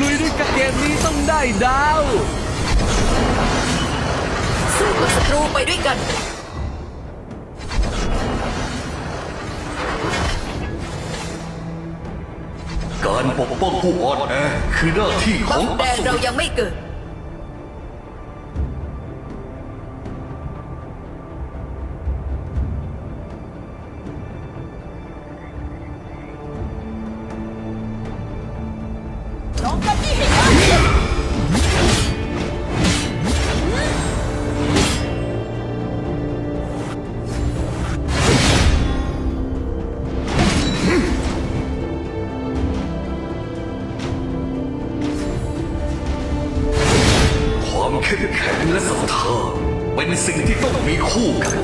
ลุยด้วยกันเกมนี้ต้องได้ดาว สู้กับศัตรูไปด้วยกันการปกป้องผู้อ่อนแอคือหน้าที่ขบัองฟแดงเรายังไม่เกิด เข้มแข็งและศรัทธาเป็นสิ่งที่ต้องมีคู่กัน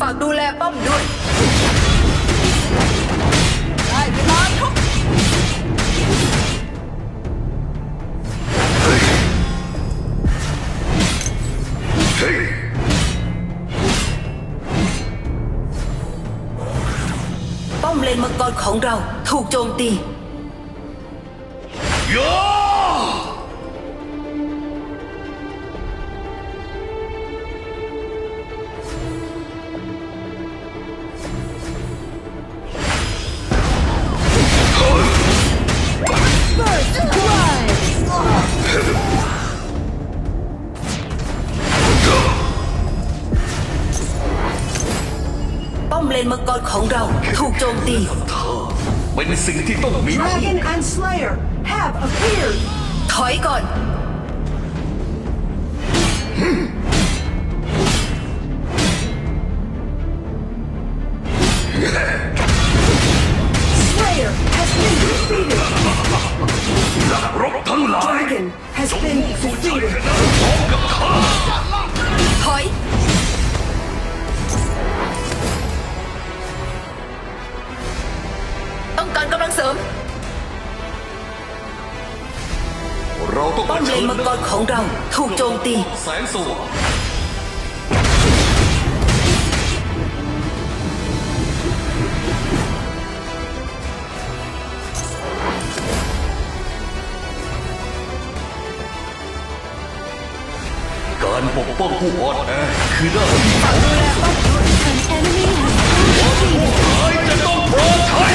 ฝากดูแลป้อมด้วย รของเราถูกโจมตียาป้อมเลนมังกรของเราถูกโจมตี เป็นสิ่งที่ต้องมีคู่ Dragon and Slayer have appeared. ถอยก่อน งการกำลังเสริม เราต้องป้อมเลนมังกรของเราถูกโจมตี แสงสว่างการปกป้องผู้อ่อนแอคือหน้าที่ของ An enemy has จะต้องปลอดภัย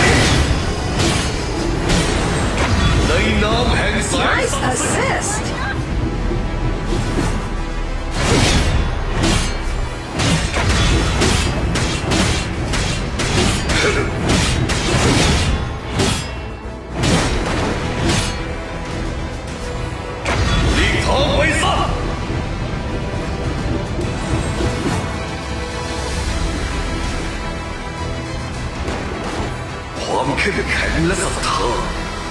Nice assist! Come, come, come, let's. เ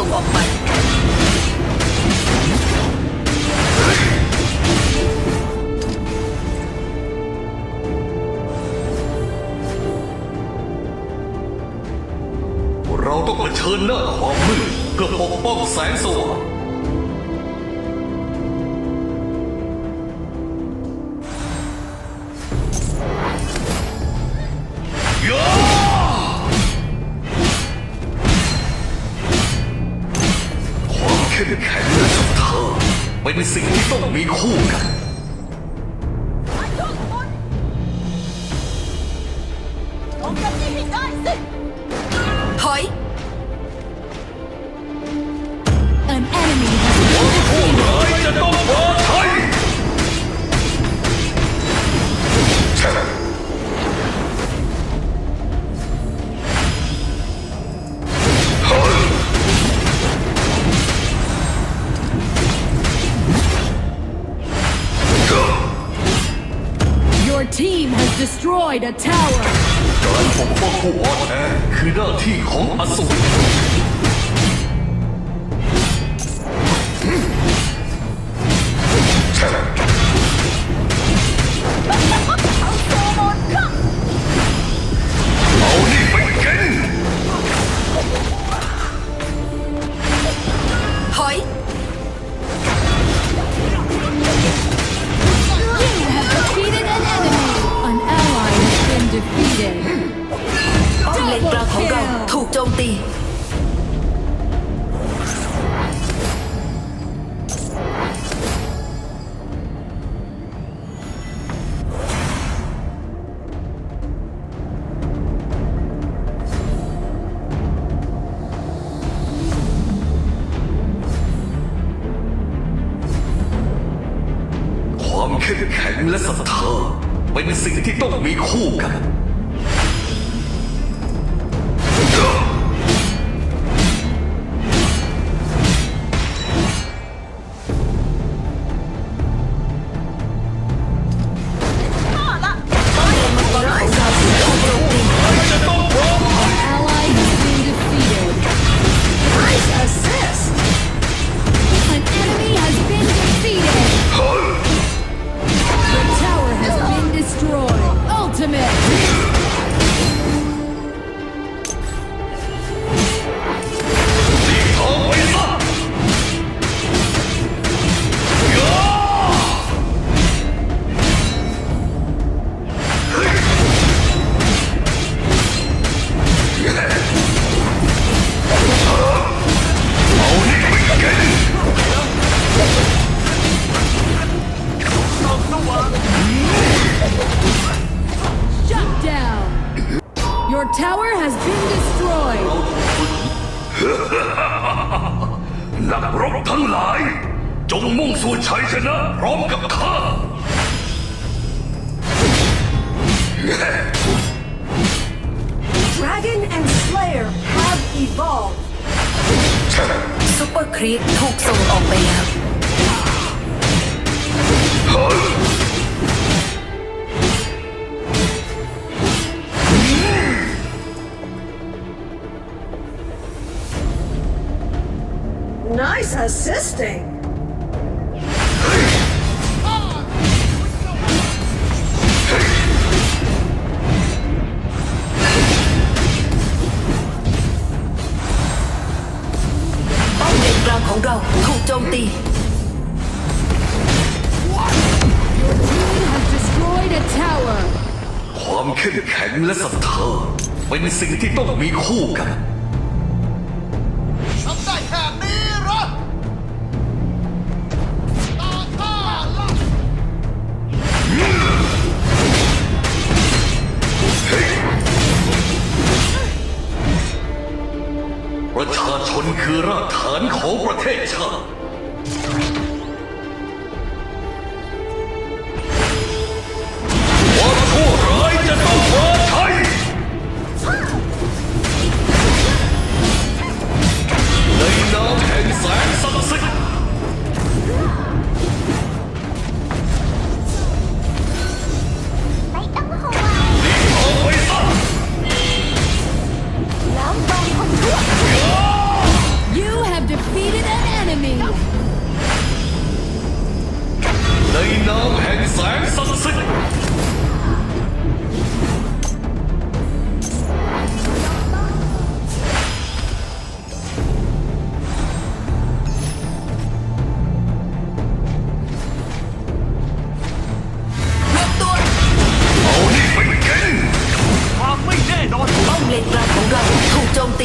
ส่งออกไป เราต้องเผชิญหน้าความมืดเพื่อปกป้องแสงสว่าง Hoi! An enemy has been! Your team has destroyed a tower! การปกป้องผู้อ่อนแอคือหน้าที่ของอสูร และศรัทธาเป็นสิ่งที่ต้องมีคู่กัน ทั้งหลาย จงมุ่งสู่ชัยชนะพร้อมกับข้า Dragon and Slayer have evolved. ซุปเปอร์ครีปถูกส่งออกไปแล้ว Nice assisting. ป้อมเลนกลางของเราถูกโจมตี Your team has destroyed a tower. ความเข้มแข็งและศรัทธาเป็นสิ่งที่ต้องมีคู่กัน รากฐานของประเทศชาติ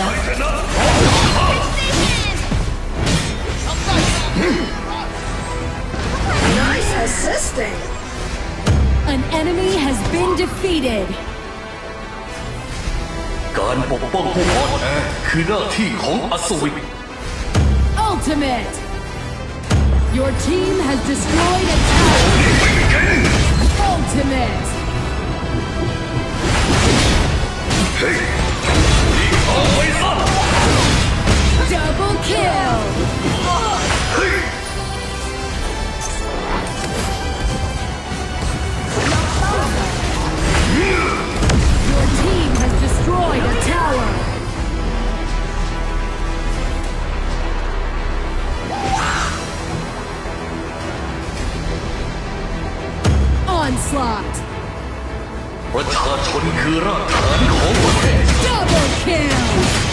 นะ Nice assisting. An enemy has been defeated. การปกป้องผู้อ่อนแอคือหน้าที่ของอสูร Ultimate. Your team has destroyed a tower. Ultimate. เ อาไว้ซะ Double kill. 'Your team has destroyed a tower. Onslaught. ประชาชนคือรากฐานของประเทศ Double kill.